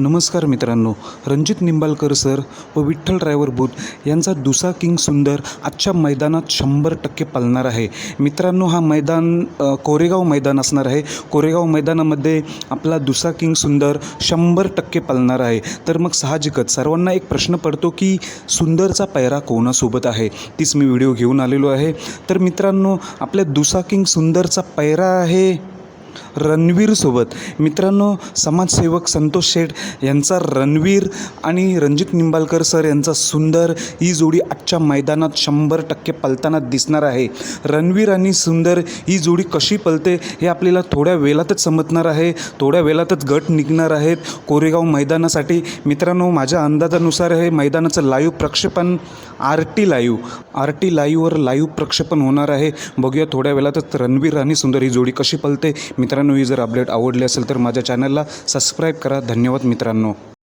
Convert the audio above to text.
नमस्कार मित्रांनो रणजित निंबाळकर सर व विठ्ठल ड्रायव्हर बूथ यांचा दुसा किंग सुंदर आजच्या मैदानात शंभर टक्के पालणार आहे. मित्रांनो हा मैदान कोरेगाव मैदान असणार आहे. कोरेगाव मैदानामध्ये आपला दुसा किंग सुंदर शंभर टक्के पालणार आहे. तर मग साहजिकच सर्वांना एक प्रश्न पडतो की सुंदरचा पैरा कोणासोबत आहे? तीच मी व्हिडिओ घेऊन आलेलो आहे. तर मित्रांनो आपल्या दुसा किंग सुंदरचा पैरा आहे रणवीरसोबत मित्रांनो समाजसेवक संतोष शेठ यांचा रणवीर आणि रणजित निंबाळकर सर यांचा सुंदर ही जोडी आजच्या मैदानात शंभर टक्के पलताना दिसणार आहे. रणवीर आणि सुंदर ही जोडी कशी पलते हे आपल्याला थोड्या वेळातच समजणार आहे. थोड्या वेळातच गट निघणार आहेत. कोरेगाव मैदानासाठी मित्रांनो माझ्या अंदाजानुसार हे मैदानाचं लाईव्ह प्रक्षेपण R T live. R T लाईव्हवर live प्रक्षेपण होणार आहे. बघूया थोड्या वेळातच रणवीर आणि सुंदर ही जोडी कशी पलते. मित्रांनो ही जर अपडेट आवडली असेल तर माझ्या चॅनलला सबस्क्राईब करा. धन्यवाद मित्रांनो.